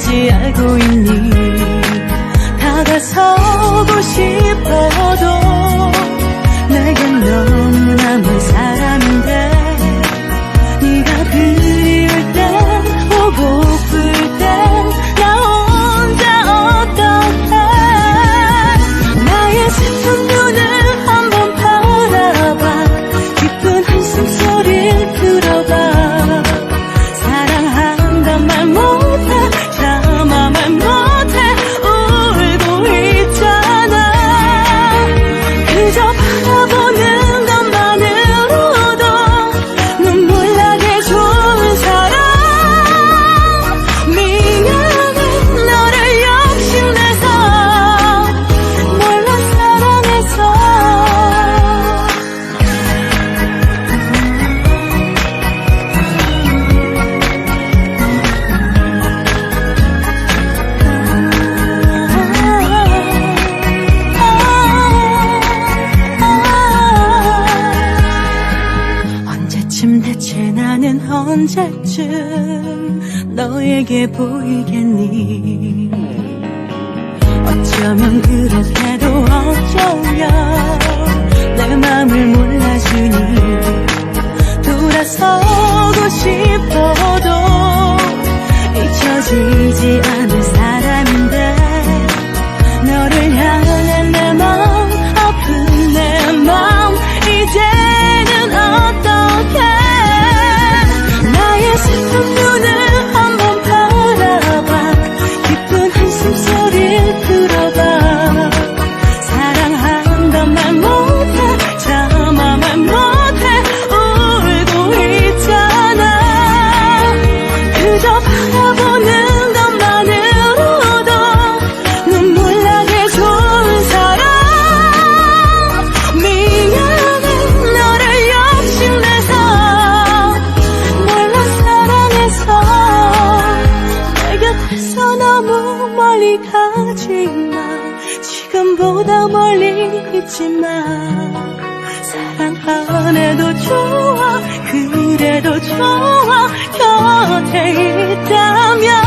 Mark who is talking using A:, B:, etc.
A: 있는지 알고 있니? 다가서고 싶어도 내겐 너무나 멀 언제쯤 너에게 보이겠니? 어쩌면 그렇게도 어쩌면 내 맘을 몰라주니 돌아서 저 너무 멀리 가지만 지금보다 멀리 있지만 사랑 안 해도 좋아 그래도 좋아 곁에 있다면.